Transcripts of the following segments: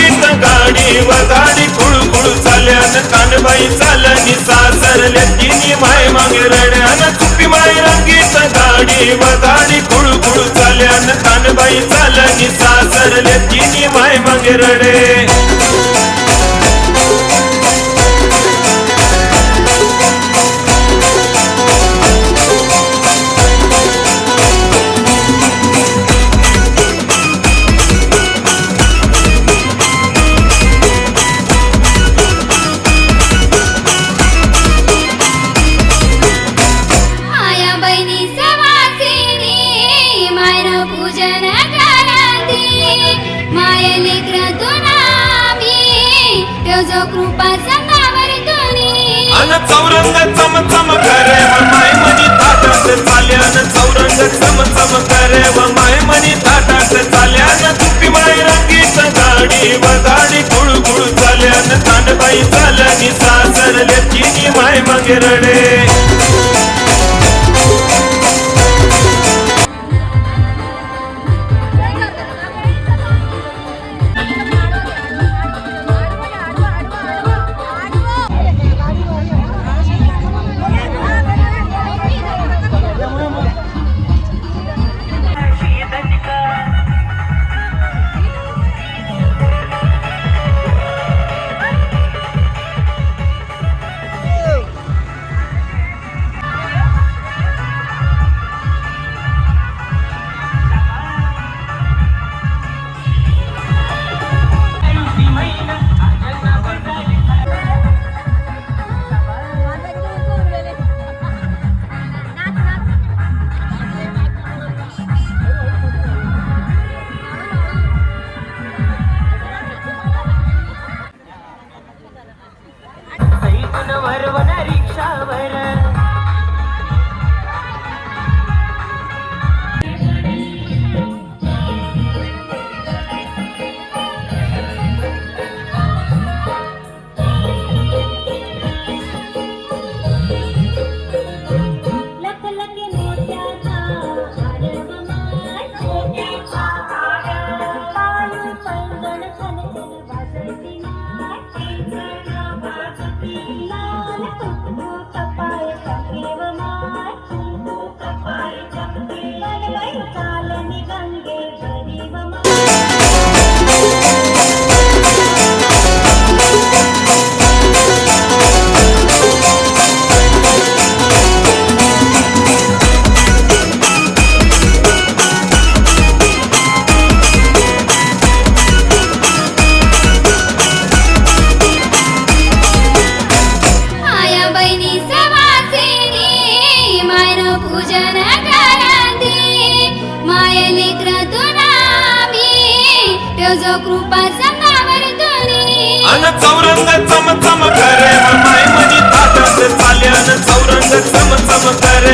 गीत गाडी व गाडी कुळकुळ चाल्यान कानबाई चालनी सासरल्या तिनी माय मागे रड्यान चुपी माय रंगीत गाडी व गाडी कुळकुळ चाल्यान कानबाई चालनी सासरल्या तिनी माय मागे रडे. बाई चालली सासरल्याची की माय मग रडे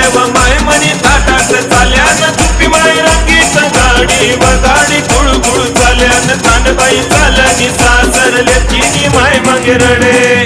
देव माय म्हणी ताटात चाल्यान तुपी माय राखीच गाडी वगाडी गुळगुळ चाल्यान तानबाई चालनी सासरल्याची माय मग रडे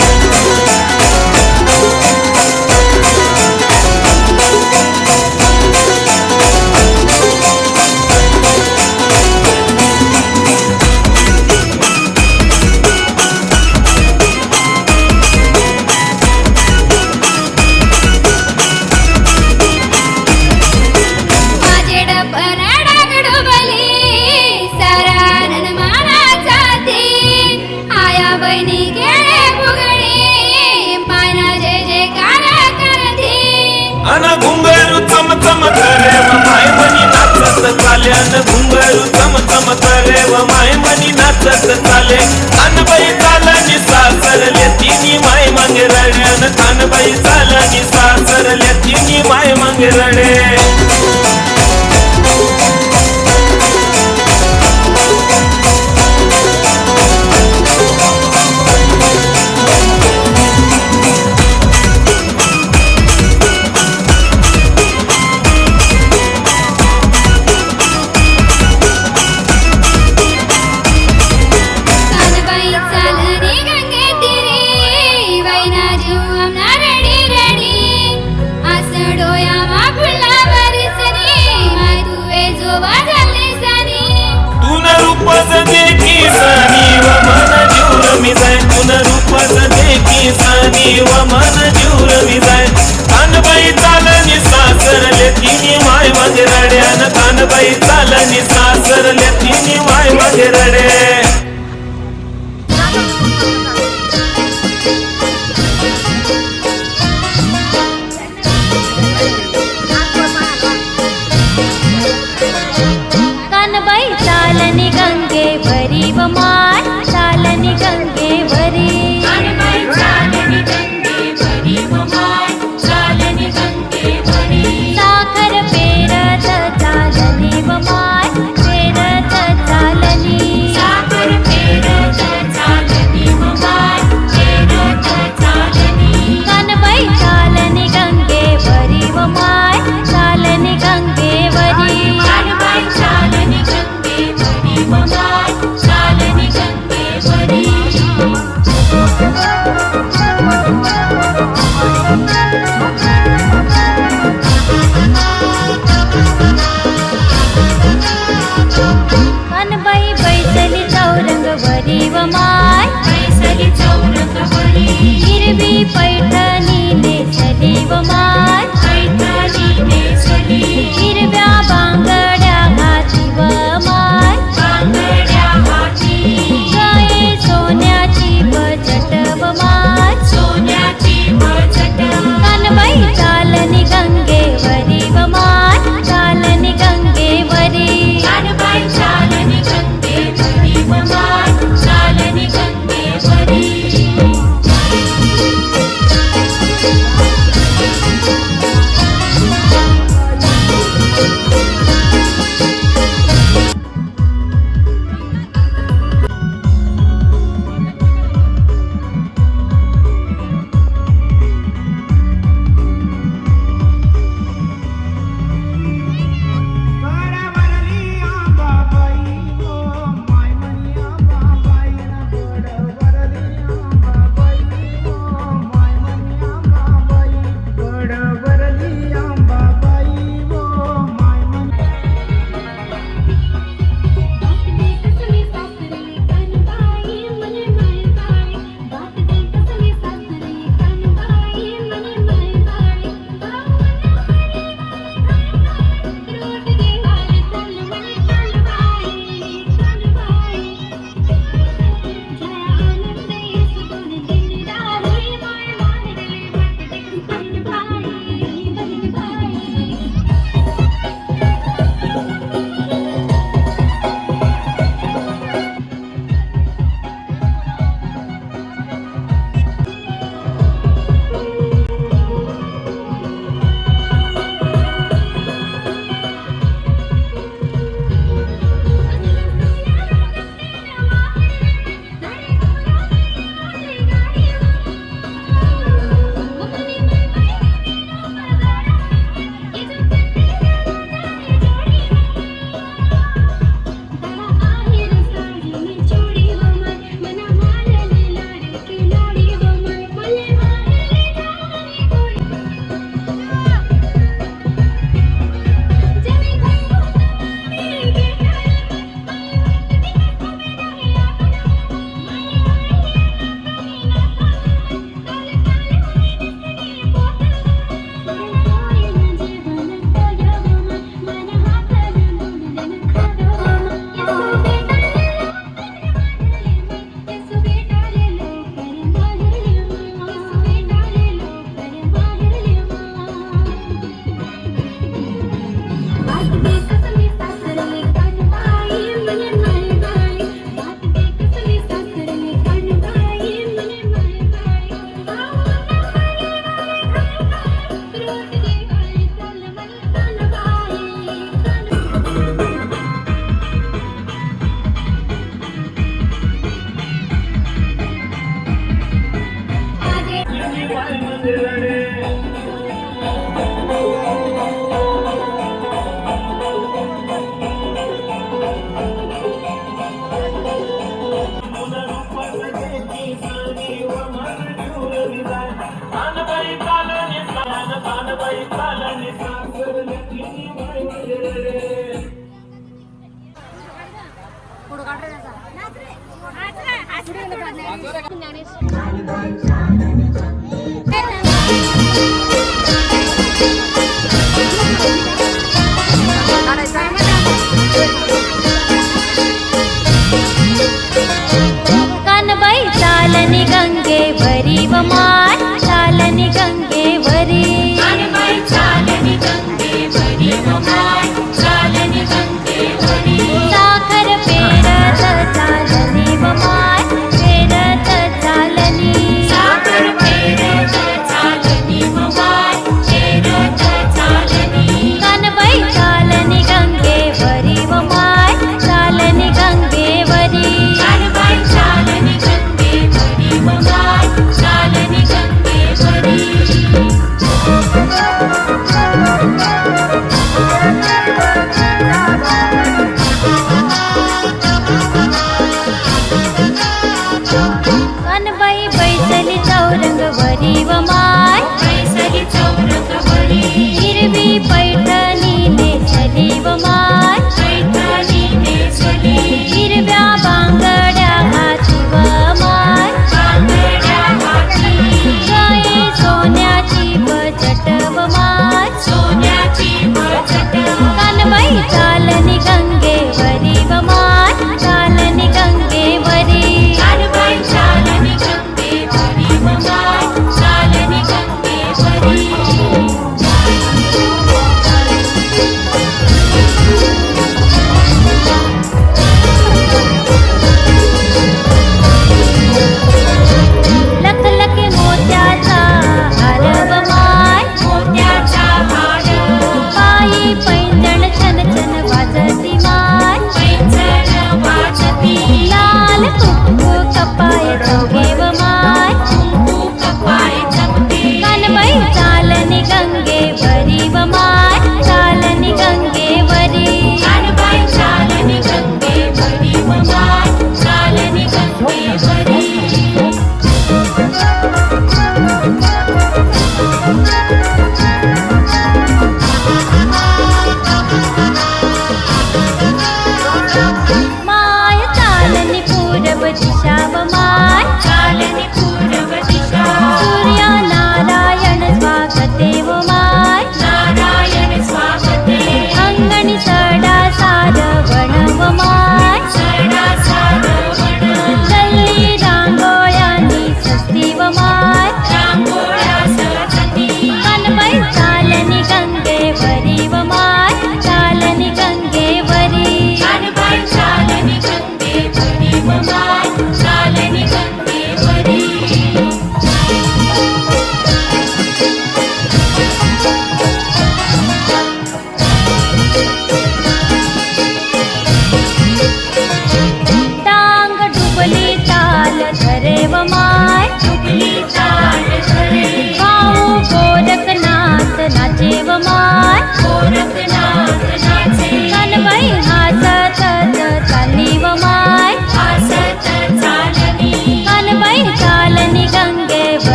माय मंदिरडे रूपाचे किसानी व मन जीवर मी जाय गुण रूपाचे किसानी व मन जीवर मी जाय कानबाई चालनी सासरले तिने माय माझे रड्यान कानबाई चालनी सासरले तिने माय